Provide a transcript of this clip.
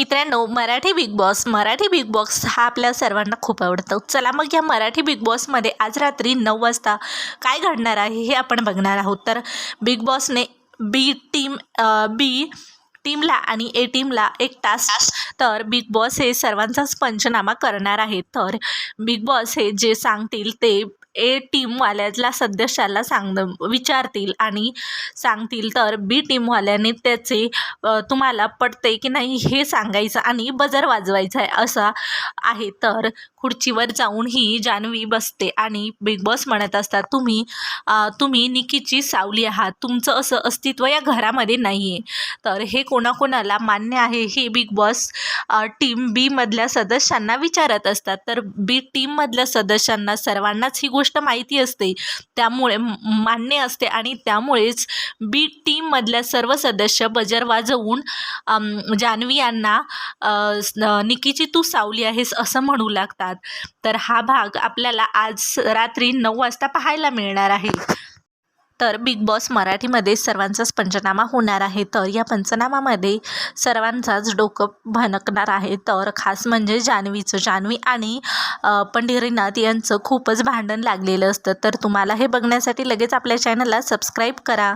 मित्रांनो Marathi Bigg Boss Marathi Bigg Boss हा आपल्या सर्वांना खूप आवडतो. चला मग या मराठी बिग बॉसमध्ये आज रात्री नऊ वाजता काय घडणार आहे हे आपण बघणार आहोत. तर बिग बॉसने बी टीम बी टीमला आणि ए टीमला एक टास्क तर बिग बॉस हे सर्वांचाच पंचनामा करणार आहे. तर बिग बॉस हे जे सांगतील ते ए टीमवाल्याला सदस्याला सांग विचारतील आणि सांगतील तर बी टीमवाल्याने त्याचे तुम्हाला पटते की नाही हे सांगायचं आणि बजर वाजवायचं आहे असा आहे. तर खुर्चीवर जाऊन ही जान्हवी बसते आणि बिग बॉस म्हणत असतात तुम्ही तुम्ही निकीची सावली आहात. तुमचं असं अस्तित्व या घरामध्ये नाही आहे तर हे कोणाकोणाला मान्य आहे हे बिग बॉस टीम बीमधल्या सदस्यांना विचारत असतात. तर बी टीममधल्या सदस्यांना सर्वांनाच ही गोष्ट माहिती असते. त्यामुळे मान्य असते आणि त्यामुळेच बी टीममधल्या सर्व सदस्य बजर वाजवून जान्हवी यांना निकीची तू सावली आहेस असं म्हणू लागतात. तर हा भाग आपल्याला आज रात्री नऊ वाजता पाहायला मिळणार आहे. तर बिग बॉस मराठीमध्ये सर्वांचाच पंचनामा होणार आहे. तर या पंचनामामध्ये सर्वांचाच डोकं भनकणार आहे. तर खास म्हणजे जान्हवीचं. जान्हवी आणि पंढरीनाथ यांचं खूपच भांडण लागलेलं असतं. तर तुम्हाला हे बघण्यासाठी लगेच आपल्या चॅनलला सबस्क्राईब करा.